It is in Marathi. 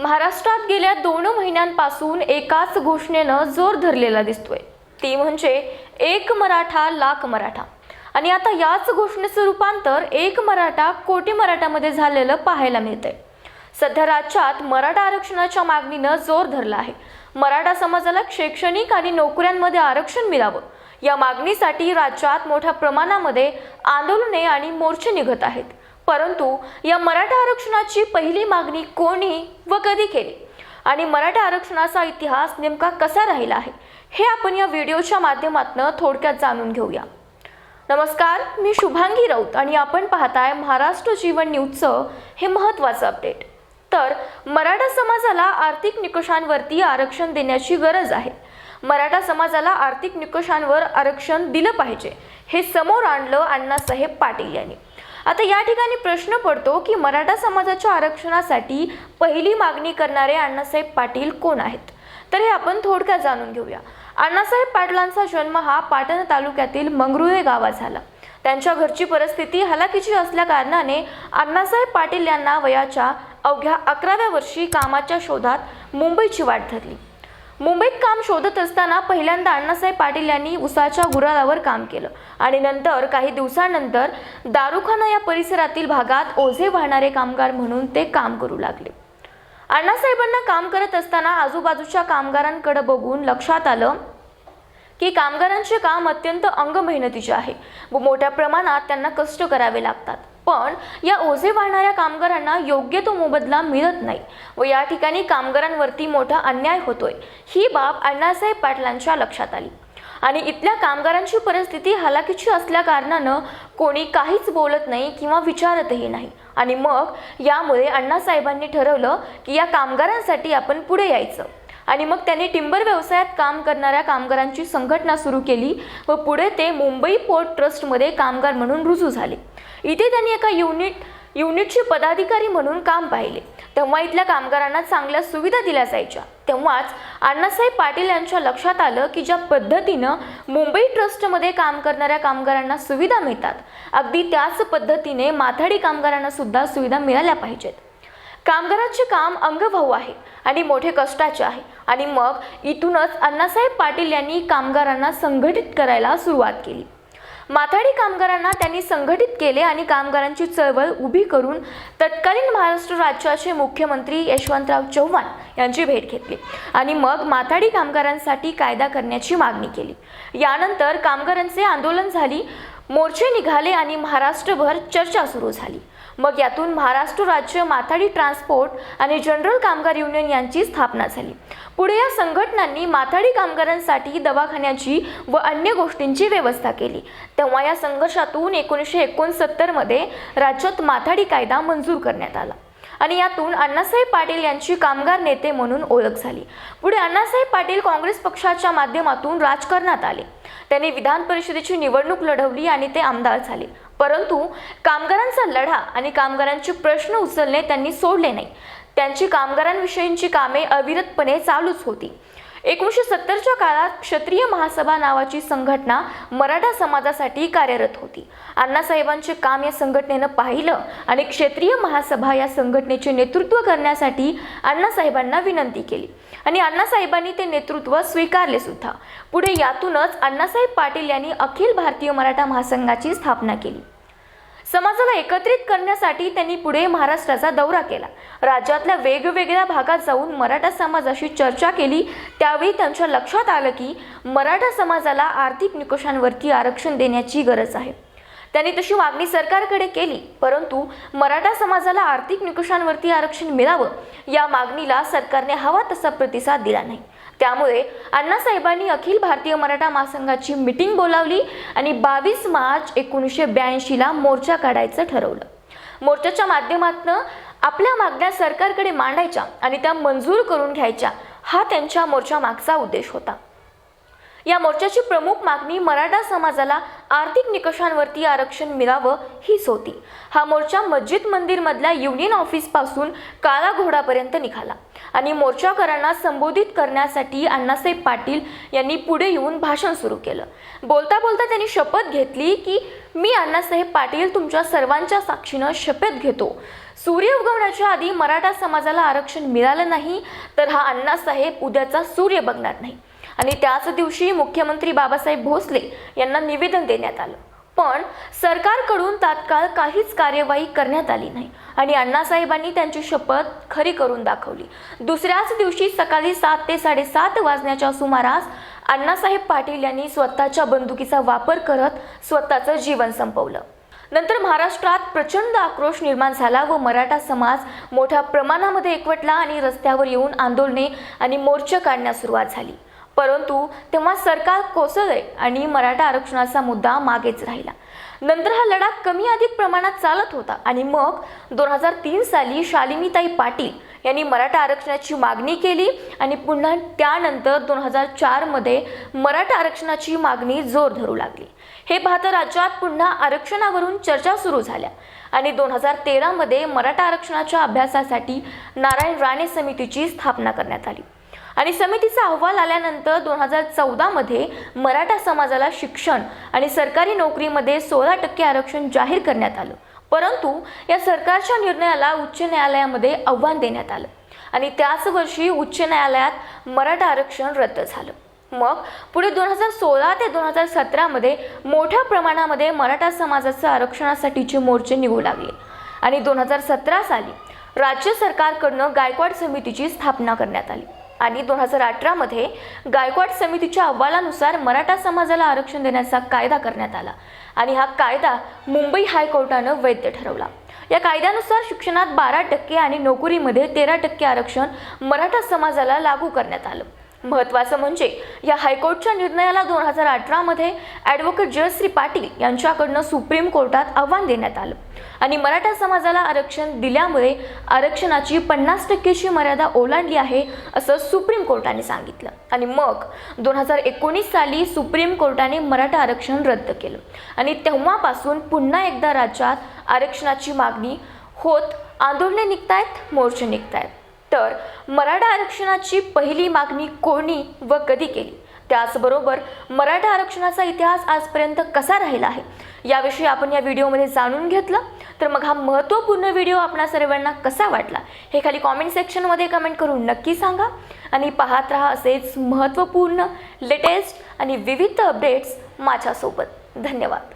महाराष्ट्रात गेल्या दोन महिन्यांपासून एकाच घोषणेनं जोर धरलेला दिसतोय. ती म्हणजे एक मराठा लाख मराठा. आणि आता याच घोषणेचं रूपांतर एक मराठा कोटी मराठामध्ये झालेलं पाहायला मिळतंय. सध्या राज्यात मराठा आरक्षणाच्या मागणीनं जोर धरला आहे. मराठा समाजाला शैक्षणिक आणि नोकऱ्यांमध्ये आरक्षण मिळावं. या मागणीसाठी राज्यात मोठ्या प्रमाणामध्ये आंदोलने आणि मोर्चे निघत आहेत. परंतु या मराठा आरक्षणाची पहिली मागणी कोणी व कधी केली? आणि मराठा आरक्षणाचा इतिहास नेमका कसा राहिला आहे? हे आपण या व्हिडिओच्या माध्यमातून थोडक्यात जाणून घेऊया. नमस्कार मी शुभांगी राऊत आणि आपण पाहताय महाराष्ट्र जीवन न्यूजचं हे महत्त्वाचं अपडेट. तर मराठा समाजाला आर्थिक निकषांवरती आरक्षण देण्याची गरज आहे. मराठा समाजाला आर्थिक निकषांवर आरक्षण दिलं पाहिजे हे समोर आणलं अण्णासाहेब पाटील यांनी. आता या ठिकाणी प्रश्न पडतो की मराठा समाजाच्या आरक्षणासाठी पहिली मागणी करणारे अण्णासाहेब पाटील कोण आहेत? तर हे आपण थोडक्यात जाणून घेऊया. अण्णासाहेब पाटलांचा जन्म हा पाटण तालुक्यातील मंगरुळे गावात झाला. त्यांच्या घरची परिस्थिती हलाखीची असल्या कारणाने अण्णासाहेब पाटील यांना वयाच्या अवघ्या अकराव्या वर्षी कामाच्या शोधात मुंबईची वाट धरली. मुंबईत काम शोधत असताना पहिल्यांदा अण्णासाहेब पाटील यांनी उसाच्या गुराळावर काम केलं. आणि नंतर काही दिवसांनंतर दारुखाना या परिसरातील भागात ओझे वाहणारे कामगार म्हणून ते काम करू लागले. अण्णासाहेबांना काम करत असताना आजूबाजूच्या कामगारांकडे बघून लक्षात आलं की कामगारांचे काम अत्यंत अंग मेहनतीचे आहे. व मोठ्या प्रमाणात त्यांना कष्ट करावे लागतात. पण या ओझे वाहणाऱ्या कामगारांना योग्य तो मोबदला मिळत नाही व या ठिकाणी कामगारांवरती मोठा अन्याय होतोय. ही बाब अण्णासाहेब पाटलांच्या लक्षात आली. आणि इथल्या कामगारांची परिस्थिती हलाखीची असल्या कारणानं कोणी काहीच बोलत नाही किंवा विचारतही नाही. आणि मग यामुळे अण्णासाहेबांनी ठरवलं की या कामगारांसाठी आपण पुढे यायचं. आणि मग त्यांनी टिंबर व्यवसायात काम करणाऱ्या कामगारांची संघटना सुरू केली व पुढे ते मुंबई पोर्ट ट्रस्टमध्ये कामगार म्हणून रुजू झाले. इथे त्यांनी एका युनिट युनिटचे पदाधिकारी म्हणून काम पाहिले. तेव्हा इथल्या कामगारांना चांगल्या सुविधा दिल्या जायच्या. तेव्हाच अण्णासाहेब पाटील यांच्या लक्षात आलं की ज्या पद्धतीनं मुंबई ट्रस्टमध्ये काम करणाऱ्या कामगारांना सुविधा मिळतात अगदी त्याच पद्धतीने माथाडी कामगारांना सुद्धा सुविधा मिळाल्या पाहिजेत. कामगारांचे काम अंगभाऊ आहे आणि मोठे कष्टाचे आहे. आणि मग इथूनच अण्णासाहेब पाटील यांनी कामगारांना संघटित करायला सुरुवात केली. माथाडी कामगारांना त्यांनी संघटित केले आणि कामगारांची चळवळ उभी करून तत्कालीन महाराष्ट्र राज्याचे मुख्यमंत्री यशवंतराव चव्हाण यांची भेट घेतली. आणि मग माथाडी कामगारांसाठी कायदा करण्याची मागणी केली. यानंतर कामगारांचे आंदोलन झाली मोर्चे निघाले आणि महाराष्ट्रभर चर्चा सुरू झाली. मग यातून महाराष्ट्र राज्य माथाडी ट्रान्सपोर्ट आणि जनरल कामगार युनियन यांची स्थापना झाली. पुढे या संघटनांनी माथाडी कामगारांसाठी दवाखान्याची व अन्य गोष्टींची व्यवस्था केली. तेव्हा या संघर्षातून एकोणीसशे एकोणसत्तरमध्ये राज्यात माथाडी कायदा मंजूर करण्यात आला. आणि यातून अण्णासाहेब पाटील यांची कामगार नेते म्हणून ओळख झाली. पुढे अण्णासाहेब पाटील काँग्रेस पक्षाच्या माध्यमातून राजकारणात आले. त्यांनी विधान परिषदेची निवडणूक लढवली आणि ते आमदार झाले. परंतु कामगारांचा लढा आणि कामगारांचे प्रश्न उचलणे त्यांनी सोडले नाही. त्यांची कामगारांविषयींची कामे अविरतपणे चालूच होती. एकोणीसशे सत्तरच्या काळात क्षत्रिय महासभा नावाची संघटना मराठा समाजासाठी कार्यरत होती. अण्णासाहेबांचे काम या संघटनेनं पाहिलं आणि क्षेत्रीय महासभा या संघटनेचे नेतृत्व करण्यासाठी अण्णासाहेबांना विनंती केली. आणि अण्णासाहेबांनी ते नेतृत्व स्वीकारले सुद्धा. पुढे यातूनच अण्णासाहेब पाटील यांनी अखिल भारतीय मराठा महासंघाची स्थापना केली. समाजाला एकत्रित करण्यासाठी त्यांनी पुढे महाराष्ट्राचा दौरा केला. राज्यातल्या वेगवेगळ्या भागात जाऊन मराठा समाजाशी चर्चा केली. त्यावेळी त्यांच्या लक्षात आलं की मराठा समाजाला आर्थिक निकषांवरती आरक्षण देण्याची गरज आहे. त्यांनी तशी मागणी सरकारकडे केली परंतु मराठा समाजाला आर्थिक निकषांवरती आरक्षण मिळावं या मागणीला सरकारने हवा तसा प्रतिसाद दिला नाही. त्यामुळे अण्णासाहेबांनी अखिल भारतीय मराठा महासंघाची मिटिंग बोलावली आणि बावीस मार्च एकोणीसशे ब्याऐंशीला मोर्चा काढायचं ठरवलं. मोर्चाच्या माध्यमातून आपल्या मागण्या सरकारकडे मांडायच्या आणि त्या मंजूर करून घ्यायच्या हा त्यांच्या मोर्चा मागचा उद्देश होता. या मोर्चाची प्रमुख मागणी मराठा समाजाला आर्थिक निकषांवरती आरक्षण मिळावं हीच होती. हा मोर्चा मस्जिद मंदिरमधल्या युनियन ऑफिसपासून काळा घोडापर्यंत निघाला आणि मोर्चाकरांना संबोधित करण्यासाठी अण्णासाहेब पाटील यांनी पुढे येऊन भाषण सुरू केलं. बोलता बोलता त्यांनी शपथ घेतली की मी अण्णासाहेब पाटील तुमच्या सर्वांच्या साक्षीनं शपथ घेतो. सूर्य उगवण्याच्या आधी मराठा समाजाला आरक्षण मिळालं नाही तर हा अण्णासाहेब उद्याचा सूर्य बघणार नाही. आणि त्याच दिवशी मुख्यमंत्री बाबासाहेब भोसले यांना निवेदन देण्यात आलं. पण सरकारकडून तात्काळ काहीच कार्यवाही करण्यात आली नाही आणि अण्णासाहेबांनी त्यांची शपथ खरी करून दाखवली. दुसऱ्याच दिवशी सकाळी सात ते साडेसात वाजण्याच्या सुमारास अण्णासाहेब पाटील यांनी स्वतःच्या बंदुकीचा वापर करत स्वतःचं जीवन संपवलं. नंतर महाराष्ट्रात प्रचंड आक्रोश निर्माण झाला व मराठा समाज मोठ्या प्रमाणामध्ये एकवटला आणि रस्त्यावर येऊन आंदोलने आणि मोर्चे काढण्यास सुरुवात झाली. परंतु तेव्हा सरकार कोसळले आणि मराठा आरक्षणाचा मुद्दा मागेच राहिला. नंतर हा लढा कमी अधिक प्रमाणात चालत होता आणि मग दोन हजार तीन साली शालिनीताई पाटील यांनी मराठा आरक्षणाची मागणी केली आणि पुन्हा त्यानंतर दोन हजार चारमध्ये मराठा आरक्षणाची मागणी जोर धरू लागली. हे पाहता राज्यात पुन्हा आरक्षणावरून चर्चा सुरू झाल्या आणि दोन हजार तेरामध्ये मराठा आरक्षणाच्या अभ्यासासाठी नारायण राणे समितीची स्थापना करण्यात आली. आणि समितीचा अहवाल आल्यानंतर दोन हजार चौदामध्ये मराठा समाजाला शिक्षण आणि सरकारी नोकरीमध्ये सोळा टक्के आरक्षण जाहीर करण्यात आलं. परंतु या सरकारच्या निर्णयाला उच्च न्यायालयामध्ये आव्हान देण्यात आलं. आणि त्याच वर्षी उच्च न्यायालयात मराठा आरक्षण रद्द झालं. मग पुढे दोन हजार सोळा ते दोन हजार सतरामध्ये मोठ्या प्रमाणामध्ये मराठा समाजाचं आरक्षणासाठीचे मोर्चे निघू लागले. आणि दोन हजार सतरा साली राज्य सरकारकडनं गायकवाड समितीची स्थापना करण्यात आली. आणि दोन हजार अठरामध्ये गायकवाड समितीच्या अहवालानुसार मराठा समाजाला आरक्षण देण्याचा कायदा करण्यात आला आणि हा कायदा मुंबई हायकोर्टानं वैध ठरवला. या कायद्यानुसार शिक्षणात बारा टक्के आणि नोकरीमध्ये तेरा टक्के आरक्षण मराठा समाजाला लागू करण्यात आलं. महत्त्वाचं म्हणजे या हायकोर्टच्या निर्णयाला दोन हजार अठरामध्ये ॲडव्होकेट जयश्री पाटील यांच्याकडनं सुप्रीम कोर्टात आव्हान देण्यात आलं. आणि मराठा समाजाला आरक्षण दिल्यामुळे आरक्षणाची पन्नास टक्केची मर्यादा ओलांडली आहे असं सुप्रीम कोर्टाने सांगितलं. आणि मग दोन हजार एकोणीस साली सुप्रीम कोर्टाने मराठा आरक्षण रद्द केलं. आणि तेव्हापासून पुन्हा एकदा राज्यात आरक्षणाची मागणी होत आंदोलने निघतायत मोर्चे निघतायत. तर मराठा आरक्षणाची पहिली मागणी कोणी व कधी केली? त्याचबरोबर मराठा आरक्षणाचा इतिहास आजपर्यंत कसा राहिला आहे? याविषयी आपण या व्हिडिओमध्ये जाणून घेतलं. तर मग हा महत्त्वपूर्ण व्हिडिओ आपणा सर्वांना कसा वाटला? हे खाली कॉमेंट सेक्शनमध्ये कमेंट करून नक्की सांगा. आणि पाहत राहा असेच महत्त्वपूर्ण लेटेस्ट आणि विविध अपडेट्स माझ्यासोबत. धन्यवाद.